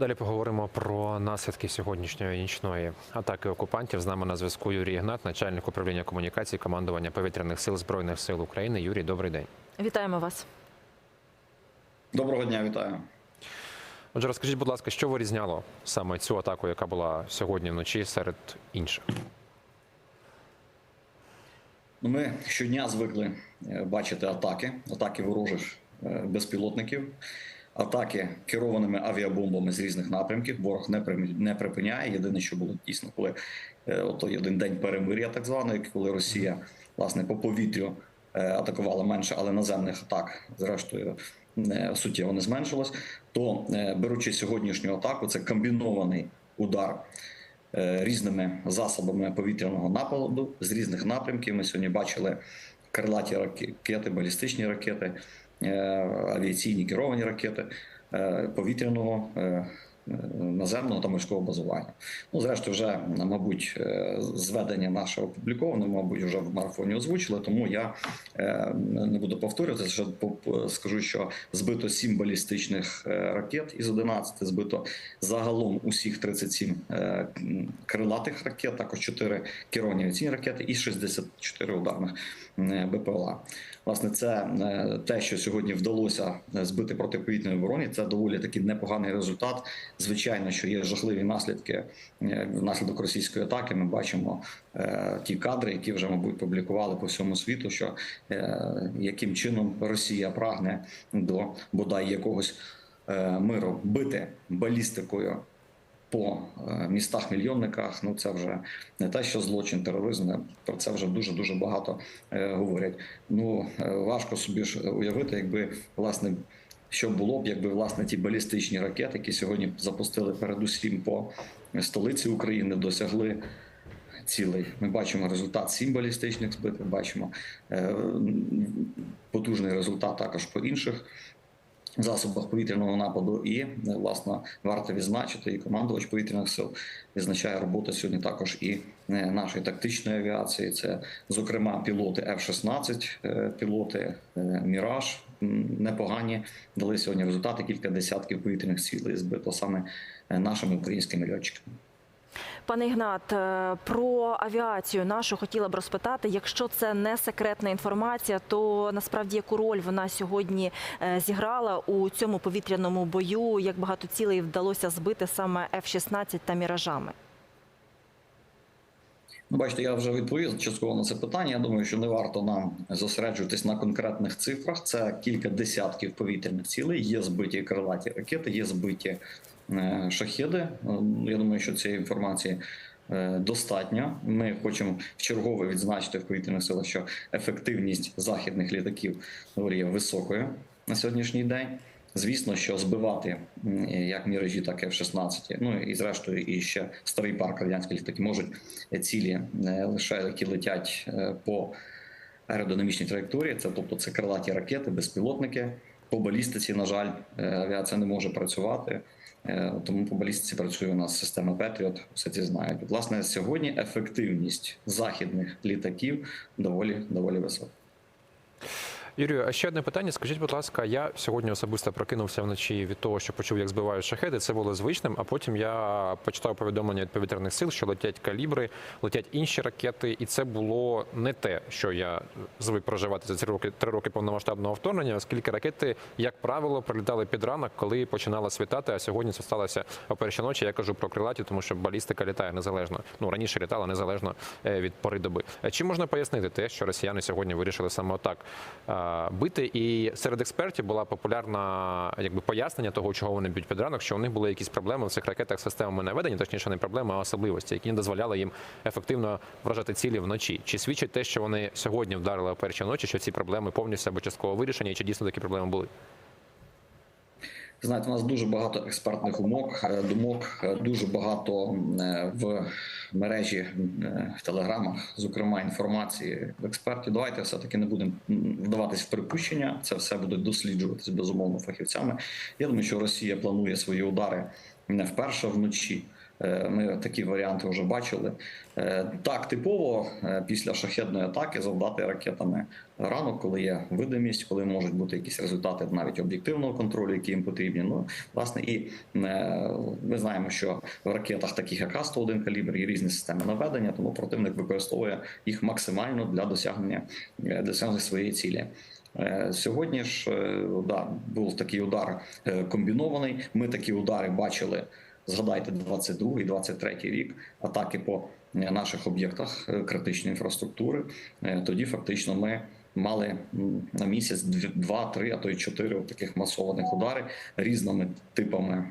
Далі поговоримо про наслідки сьогоднішньої нічної атаки окупантів. З нами на зв'язку Юрій Ігнат, начальник управління комунікації командування повітряних сил збройних сил України. Юрій, добрий день. Вітаємо вас. Доброго дня, вітаю. Отже, розкажіть, будь ласка, що вирізняло саме цю атаку, яка була сьогодні вночі серед інших? Ну, Ми щодня звикли е, бачити атаки, атаки ворожих е, безпілотників, атаки керованими авіабомбами з різних напрямків. Ворог не не припиняє. Єдине, що було дійсно, коли е, отой один день перемир'я, так званий, коли Росія власне по повітрю е, атакувала менше, але наземних атак, зрештою, не суттєво не зменшилось. То е, беручи сьогоднішню атаку, це комбінований удар різними засобами повітряного нападу з різних напрямків. Ми сьогодні бачили крилаті ракети, балістичні ракети, авіаційні керовані ракети е, повітряного. е, е, Наземного та морського базування. Ну, зрештою, вже, мабуть, е, зведення наше опубліковане, мабуть, вже в марафоні озвучили, тому я е, не буду повторюватися, що скажу, що збито 7 балістичних е, ракет із 11, збито загалом усіх 37 е, крилатих ракет, також 4 керовані авіаційні ракети і 64 ударних е, БПЛА. Власне, це е, те, що сьогодні вдалося е, збити протиповітряної оборони. Це доволі таки непоганий результат. Звичайно, що є жахливі наслідки е, внаслідок російської атаки. Ми бачимо ті кадри, які вже мабуть публікували по всьому світу, що яким чином Росія прагне до бодай якогось миру бити балістикою по е, містах-мільйонниках. Ну це вже не те, що злочин, тероризм. Про це вже дуже дуже багато е, говорять. Ну е, важко собі ж уявити, якби власне. Що було б, якби власне ті балістичні ракети, які сьогодні запустили передусім по столиці України, досягли цілей. Ми бачимо результат сім балістичних збитих, бачимо потужний результат також по інших засобах повітряного нападу. І е, власне варто відзначити, і командувач повітряних сил відзначає роботу сьогодні також і е, нашої тактичної авіації. Це зокрема пілоти F-16, е, пілоти Міраж. Непогані дали сьогодні результати. Кілька десятків повітряних цілей збито саме нашими українськими льотчиками. Пане Ігнат, е, про авіацію нашу хотіла б розпитати. Якщо це не секретна інформація, то насправді яку роль вона сьогодні е, зіграла у цьому повітряному бою? Як багато цілей вдалося збити саме F-16 та міражами? Ну, бачите, я вже відповів частково на це питання. Я думаю, що не варто нам зосереджуватись на конкретних цифрах. Це кілька десятків повітряних цілей. Є збиті крилаті ракети, є збиті е, шахеди. Е, Я думаю, що цієї інформації е, достатньо. Ми хочемо вчергове відзначити в повітряних силах, що ефективність західних літаків доволі високою на сьогоднішній день. Звісно, що збивати як міражі, так і F-16, ну і зрештою, і ще старий парк радянських літаків можуть цілі е, лише які летять е, по аеродинамічній траєкторії. Це тобто це крилаті ракети, безпілотники. По балістиці, на жаль, е, авіація не може працювати. Тому по балістиці працює у нас система Петріот, все ці знають. Власне, сьогодні ефективність західних літаків доволі доволі висока. Юрію, а ще одне питання. Скажіть, будь ласка, я сьогодні особисто прокинувся вночі від того, що почув, як збивають шахеди. Це було звичним. А потім я почитав повідомлення від повітряних сил, що летять калібри, летять інші ракети, і це було не те, що я звик проживати за ці роки три роки повномасштабного вторгнення, оскільки ракети, як правило, прилітали під ранок, коли починало світати. А сьогодні це сталося о першій ночі. Я кажу про крилаті, тому що балістика літає незалежно. Ну раніше літала незалежно е, від пори доби. Е, Чим можна пояснити те, що росіяни сьогодні вирішили саме отак а, бити? І серед експертів була популярна якби пояснення того, чого вони б'ють під ранок, що у них були якісь проблеми в цих ракетах з системами наведення, точніше не проблеми, а особливості, які не дозволяли їм ефективно вражати цілі вночі. Чи свідчить те, що вони сьогодні вдарили о першій ночі, що ці проблеми повністю або частково вирішені, і чи дійсно такі проблеми були? Знаєте, у нас дуже багато експертних умок, е, думок, е, дуже багато е, в мережі в телеграмах, зокрема інформації в експертів. Давайте все таки не будемо вдаватись в припущення. Це все буде досліджуватись безумовно фахівцями. Я думаю, що Росія планує свої удари не вперше вночі. Е, Ми такі варіанти вже бачили. Е, Так, типово е, після шахедної атаки завдати ракетами ранок, коли є видимість, коли можуть бути якісь результати навіть об'єктивного контролю, які їм потрібні. Ну власне, і ми знаємо, що в ракетах, таких як А-101 калібр, є різні системи наведення, тому противник використовує їх максимально для досягнення е, досягнення своєї цілі. Сьогодні ж да, був такий удар комбінований. Ми такі удари бачили. Згадайте 22 23 рік атаки по е, наших об'єктах е, критичної інфраструктури. Е, Тоді фактично ми мали на місяць дві- два, три, а то й чотири таких масованих удари різними типами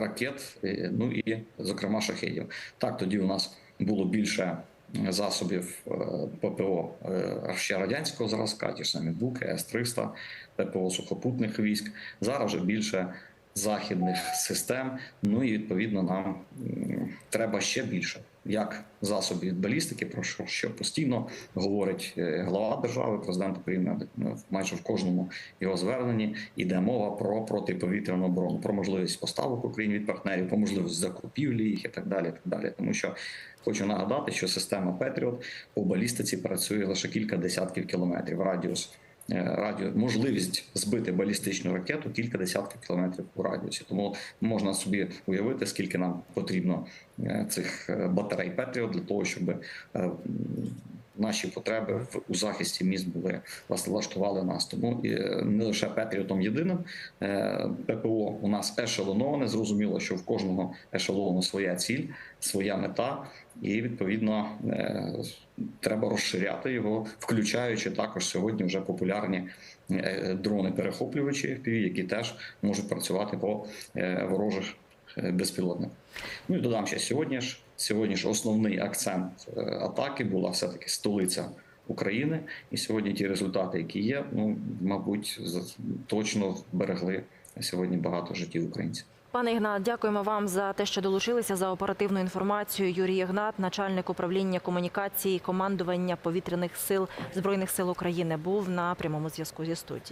ракет, ну і зокрема шахедів. Так, тоді у нас було більше засобів ППО ще радянського зразка, ті ж самі Буки, С-300, ППО сухопутних військ. Зараз вже більше західних систем. Ну і відповідно нам треба ще більше. Як засобів від балістики, про що, що постійно говорить е, глава держави, президент України ну, майже в кожному його зверненні йде мова про протиповітряну оборону, про можливість поставок Україні від партнерів, про можливість закупівлі їх і так далі. Так далі. Тому що хочу нагадати, що система Петріот по балістиці працює лише кілька десятків кілометрів радіус. Е, Радіо можливість збити балістичну ракету кілька десятків кілометрів у радіусі. Тому можна собі уявити, скільки нам потрібно е, цих е, батарей Петріо для того, щоб наші потреби в у захисті міст були власне влаштували нас. Тому і, е, не лише Петріотом єдиним е, ППО у нас ешелоноване. Зрозуміло, що в кожного ешелону своя ціль, своя мета, і відповідно е, треба розширяти його, включаючи також сьогодні вже популярні дрони-перехоплювачі, FPV, які теж можуть працювати по ворожих е, безпілотниках. Ну і додам ще сьогодні ж. Сьогодні ж основний акцент е, атаки була все-таки столиця України. І сьогодні ті результати, які є, ну мабуть, точно берегли сьогодні багато життів українців. Пане Ігнат, дякуємо вам за те, що долучилися за оперативну інформацію. Юрій Ігнат, начальник управління комунікації командування повітряних сил збройних сил України, був на прямому зв'язку зі студією.